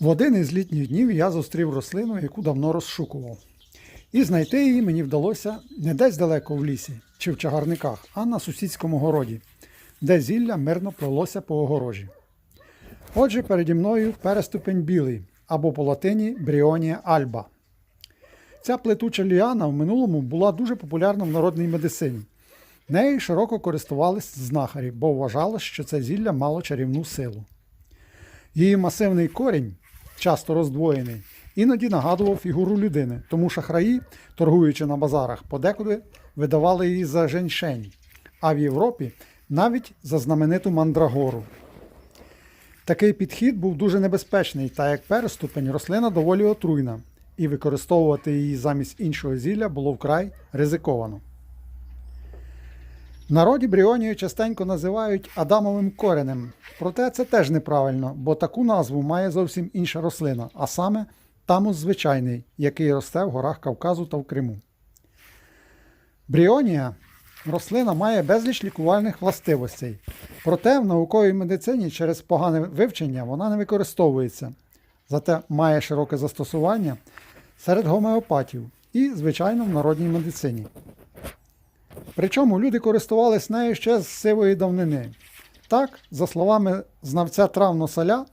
В один із літніх днів я зустрів рослину, яку давно розшукував. І знайти її мені вдалося не десь далеко в лісі чи в чагарниках, а на сусідському городі, де зілля мирно плелося по огорожі. Отже, переді мною переступень білий або по латині Бріонія альба. Ця плетуча ліана в минулому була дуже популярна в народній медицині. Нею широко користувались знахарі, бо вважалось, що це зілля мало чарівну силу. Її масивний корінь, часто роздвоєний, іноді нагадував фігуру людини, тому шахраї, торгуючи на базарах, подекуди видавали її за женьшень, а в Європі навіть за знамениту мандрагору. Такий підхід був дуже небезпечний, та як переступень рослина доволі отруйна, і використовувати її замість іншого зілля було вкрай ризиковано. Народі бріонію частенько називають Адамовим коренем, проте це теж неправильно, бо таку назву має зовсім інша рослина, а саме тамус звичайний, який росте в горах Кавказу та в Криму. Бріонія рослина має безліч лікувальних властивостей, проте в науковій медицині через погане вивчення вона не використовується, зате має широке застосування серед гомеопатів і, звичайно, в народній медицині. Причому люди користувались нею ще з сивої давнини. Так, за словами знавця трав Носаля,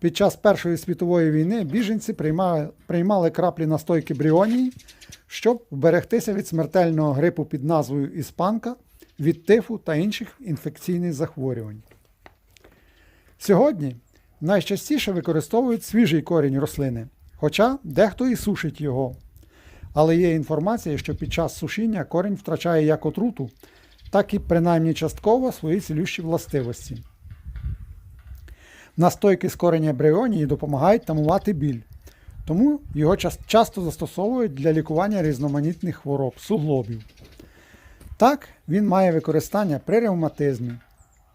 під час Першої світової війни біженці приймали, приймали краплі настойки бріонії, щоб вберегтися від смертельного грипу під назвою іспанка, від тифу та інших інфекційних захворювань. Сьогодні найчастіше використовують свіжий корінь рослини, хоча дехто і сушить його. Але є інформація, що під час сушіння корінь втрачає як отруту, так і принаймні частково свої цілющі властивості. Настойки з кореня бріонії допомагають тамувати біль, тому його часто застосовують для лікування різноманітних хвороб, суглобів. Так, він має використання при ревматизмі,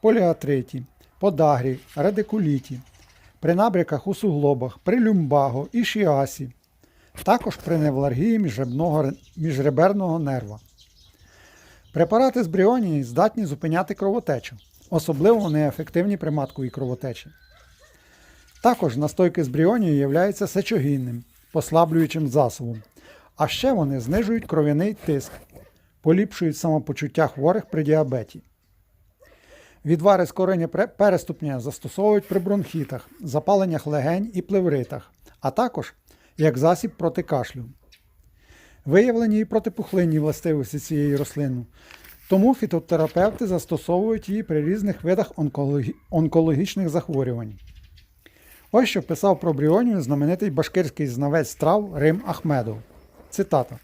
поліатриті, подагрі, радикуліті, при набряках у суглобах, при люмбаго і шіасі, також при невралгії міжребного- міжреберного нерва. Препарати з бріонії здатні зупиняти кровотечу, особливо вони ефективні при матковій кровотечі. Також настойки з бріонії являються сечогінним, послаблюючим засобом, а ще вони знижують кров'яний тиск, поліпшують самопочуття хворих при діабеті. Відвари з кореня пре- переступня застосовують при бронхітах, запаленнях легень і плевритах, а також як засіб проти кашлю. Виявлені і протипухлинні властивості цієї рослини, тому фітотерапевти застосовують її при різних видах онкологі- онкологічних захворювань. Ось що писав про бріонію знаменитий башкирський знавець трав Рим Ахмедов. Цитата.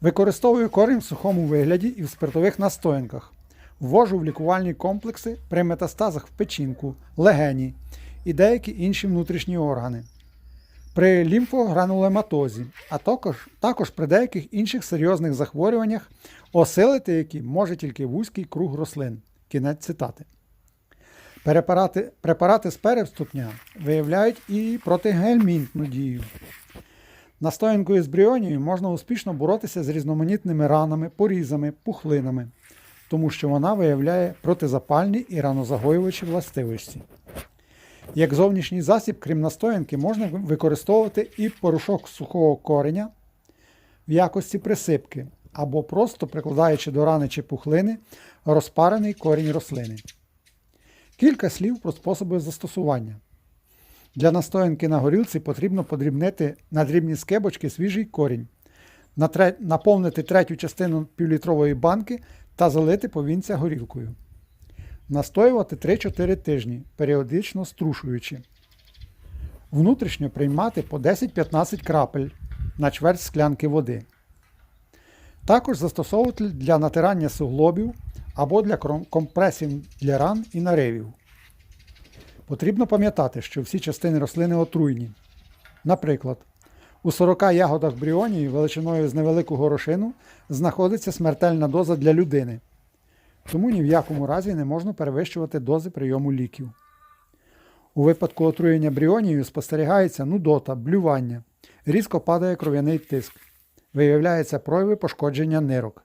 Використовую корінь в сухому вигляді і в спиртових настоянках. Ввожу в лікувальні комплекси при метастазах в печінку, легені і деякі інші внутрішні органи. При лімфогранулематозі, а також, також при деяких інших серйозних захворюваннях, осилити які може тільки вузький круг рослин. Кінець цитати. Препарати, препарати з переступня виявляють і протигельмінтну дію. Настоянкою з бріонією можна успішно боротися з різноманітними ранами, порізами, пухлинами, тому що вона виявляє протизапальні і ранозагоювачі властивості. Як зовнішній засіб, крім настоянки, можна використовувати і порошок сухого кореня в якості присипки, або просто прикладаючи до рани чи пухлини розпарений корінь рослини. Кілька слів про способи застосування. Для настоянки на горілці потрібно подрібнити на дрібні скибочки свіжий корінь, наповнити третю частину півлітрової банки та залити повінця горілкою. Настоювати 3-4 тижні, періодично струшуючи. Внутрішньо приймати по 10-15 крапель на чверть склянки води. Також застосовувати для натирання суглобів або для компресів для ран і наривів. Потрібно пам'ятати, що всі частини рослини отруйні. Наприклад, у 40 ягодах бріонії величиною з невелику горошину знаходиться смертельна доза для людини. Тому ні в якому разі не можна перевищувати дози прийому ліків. У випадку отруєння бріонією спостерігається нудота, блювання, різко падає кров'яний тиск, виявляються прояви пошкодження нирок.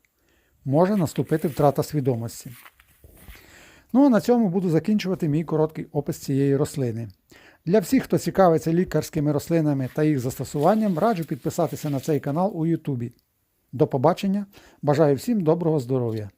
Може наступити втрата свідомості. Ну а на цьому буду закінчувати мій короткий опис цієї рослини. Для всіх, хто цікавиться лікарськими рослинами та їх застосуванням, раджу підписатися на цей канал у Ютубі. До побачення. Бажаю всім доброго здоров'я!